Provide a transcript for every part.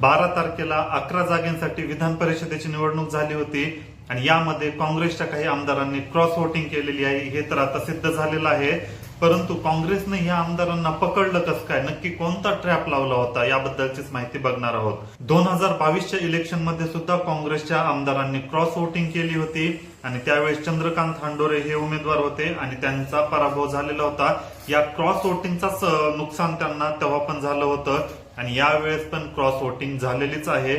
बारा तारखेला अकरा जागांसाठी विधान परिषदेची निवडणूक झाली होती आणि यामध्ये काँग्रेसच्या काही आमदारांनी क्रॉस वोटिंग केलेली आहे. हे तर आता सिद्ध झालेलं आहे. परंतु काँग्रेसने ह्या आमदारांना पकडलं कसं काय? नक्की कोणता ट्रॅप लावला होता? याबद्दलचीच माहिती बघणार आहोत. दोन हजार बावीसच्या इलेक्शनमध्ये सुद्धा काँग्रेसच्या आमदारांनी क्रॉस वोटिंग केली होती. आणि त्यावेळेस चंद्रकांत हांडोरे हे उमेदवार होते आणि त्यांचा पराभव झालेला होता. या क्रॉस वोटिंगचाच नुकसान त्यांना तेव्हा पण झालं होतं आणि यावेळेस पण क्रॉस वोटिंग झालेलीच आहे.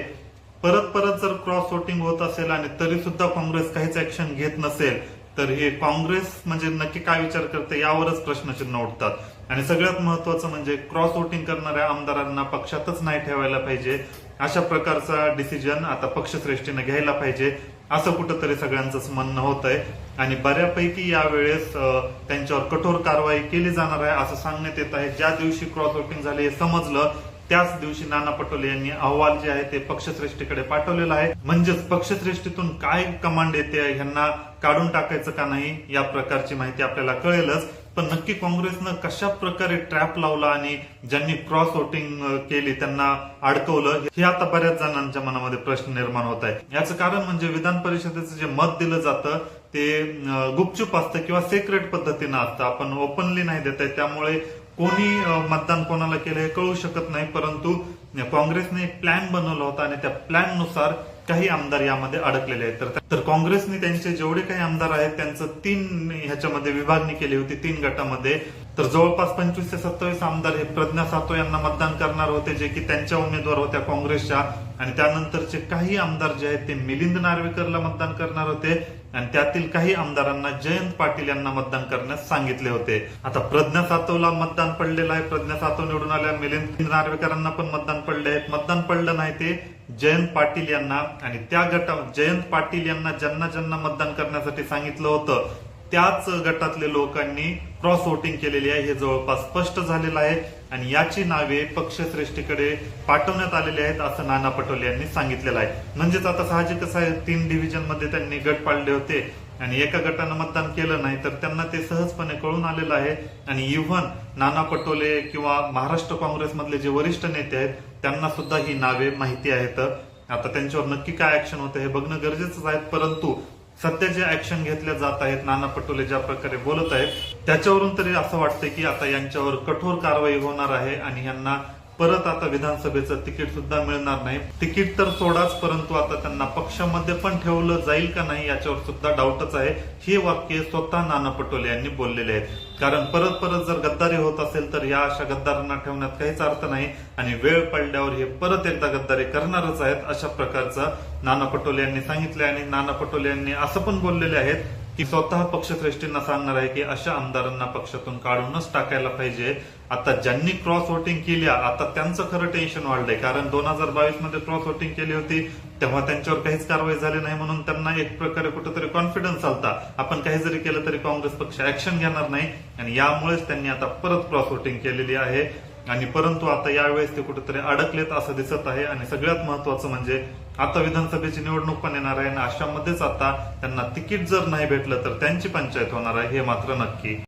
परत परत जर क्रॉस वोटिंग होत असेल आणि तरी सुद्धा काँग्रेस काहीच ऍक्शन घेत नसेल तर हे काँग्रेस म्हणजे नक्की काय विचार करते यावरच प्रश्नचिन्ह उठतात. आणि सगळ्यात महत्वाचं म्हणजे क्रॉस वोटिंग करणाऱ्या आमदारांना पक्षातच नाही ठेवायला पाहिजे. अशा प्रकारचा डिसिजन आता पक्षश्रेष्ठीनं घ्यायला पाहिजे. असं कुठंतरी सगळ्यांचंच म्हणणं होत आहे आणि बऱ्यापैकी यावेळेस त्यांच्यावर कठोर कारवाई केली जाणार आहे असं सांगण्यात येत आहे. ज्या दिवशी क्रॉस वोटिंग झाले हे समजलं त्याच दिवशी नाना पटोले यांनी अहवाल जे आहे ते पक्षश्रेष्ठीकडे पाठवलेला आहे. म्हणजेच पक्षश्रेष्ठीतून काय कमांड येते ह्यांना काढून टाकायचं का नाही या प्रकारची माहिती आपल्याला कळेलच. पण नक्की काँग्रेसनं कशा प्रकारे ट्रॅप लावला आणि ज्यांनी क्रॉस वोटिंग केली त्यांना अडकवलं हे आता बऱ्याच जणांच्या मनामध्ये प्रश्न निर्माण होत आहे. याचं कारण म्हणजे विधान परिषदेचं जे मत दिलं जातं ते गुपचूप असतं किंवा सेक्रेट पद्धतीनं असतं. आपण ओपनली नाही देत आहे त्यामुळे कोणी मतदान कोणाला केलं हे कळू शकत नाही परंतु काँग्रेसने एक प्लॅन बनवला होता आणि त्या प्लॅननुसार काही आमदार यामध्ये अडकलेले आहेत. तर काँग्रेसने त्यांचे जेवढे काही आमदार आहेत त्यांचं तीन ह्याच्यामध्ये विभागणी केली होती तीन गटामध्ये. तर जवळपास पंचवीस ते सत्तावीस आमदार हे प्रज्ञा सातो यांना मतदान करणार होते जे की त्यांच्या उमेदवार होत्या काँग्रेसच्या. आणि त्यानंतरचे काही आमदार जे आहेत ते मिलिंद नार्वेकरला मतदान करणार होते. आणि त्यातील काही आमदारांना जयंत पाटील यांना मतदान करण्यास सांगितले होते. आता प्रज्ञा सातवला मतदान पडलेलं आहे. प्रज्ञा सातव निवडून आल्या मिलिंद नार्वेकरांना पण मतदान पडले आहेत. मतदान पडलं नाही ते. जयंत पाटील यांना आणि त्या गटा जयंत पाटील यांना ज्यांना ज्यांना मतदान करण्यासाठी सांगितलं होतं त्याच गटातले लोकांनी क्रॉस वोटिंग केलेली आहे. हे जवळपास स्पष्ट झालेलं आहे. आणि याची नावे पक्षश्रेष्ठीकडे पाठवण्यात आलेली आहेत असं नाना पटोले यांनी सांगितलेलं आहे. म्हणजेच आता साहजिकच आहे तीन डिव्हिजनमध्ये त्यांनी गट पाडले होते. आणि एका गटानं मतदान केलं नाही तर त्यांना ते सहजपणे कळून आलेलं आहे. आणि इव्हन नाना पटोले किंवा महाराष्ट्र काँग्रेसमधले जे वरिष्ठ नेते आहेत त्यांना सुद्धा ही नावे माहिती आहेत. आता त्यांच्यावर नक्की काय ऍक्शन होतं हे बघणं गरजेचंच आहे परंतु सध्या जे ऍक्शन घेतल्या जात आहेत नाना पटोले ज्या प्रकारे बोलत आहेत त्याच्यावरून तरी असं वाटतंय की आता यांच्यावर कठोर कारवाई होणार आहे आणि यांना परत आता विधानसभेचं तिकीट सुद्धा मिळणार नाही. तिकीट तर सोडाच परंतु आता त्यांना पक्षामध्ये पण ठेवलं जाईल का नाही याच्यावर सुद्धा डाऊटच आहे. हे वाक्य स्वतः नाना पटोले यांनी बोललेले आहेत. कारण परत परत जर गद्दारी होत असेल तर या अशा गद्दारांना ठेवण्यात काहीच अर्थ नाही आणि वेळ पडल्यावर हे परत एकदा गद्दारी करणारच आहेत अशा प्रकारचं नाना पटोले यांनी सांगितले आणि नाना पटोले यांनी असं पण बोललेले आहेत की स्वतः पक्षश्रेष्ठींना सांगणार आहे की अशा आमदारांना पक्षातून काढूनच टाकायला पाहिजे. आता ज्यांनी क्रॉस वोटिंग केली आता त्यांचं खरं टेन्शन वाढलंय. कारण दोन हजार बावीसमध्ये क्रॉस वोटिंग केली होती तेव्हा त्यांच्यावर काहीच कारवाई झाली नाही म्हणून त्यांना एक प्रकारे कुठेतरी कॉन्फिडन्स आलता. आपण काही जरी केलं तरी काँग्रेस पक्ष ऍक्शन घेणार नाही. आणि यामुळेच त्यांनी आता परत क्रॉस वोटिंग केलेली आहे. आणि परंतु आता यावेळेस ते कुठेतरी अडकलेत असं दिसत आहे. आणि सगळ्यात महत्वाचं म्हणजे आता विधानसभेची निवडणूक पण येणार आहे आणि अशामध्येच आता त्यांना तिकीट जर नाही भेटलं तर त्यांची पंचायत होणार आहे हे मात्र नक्की.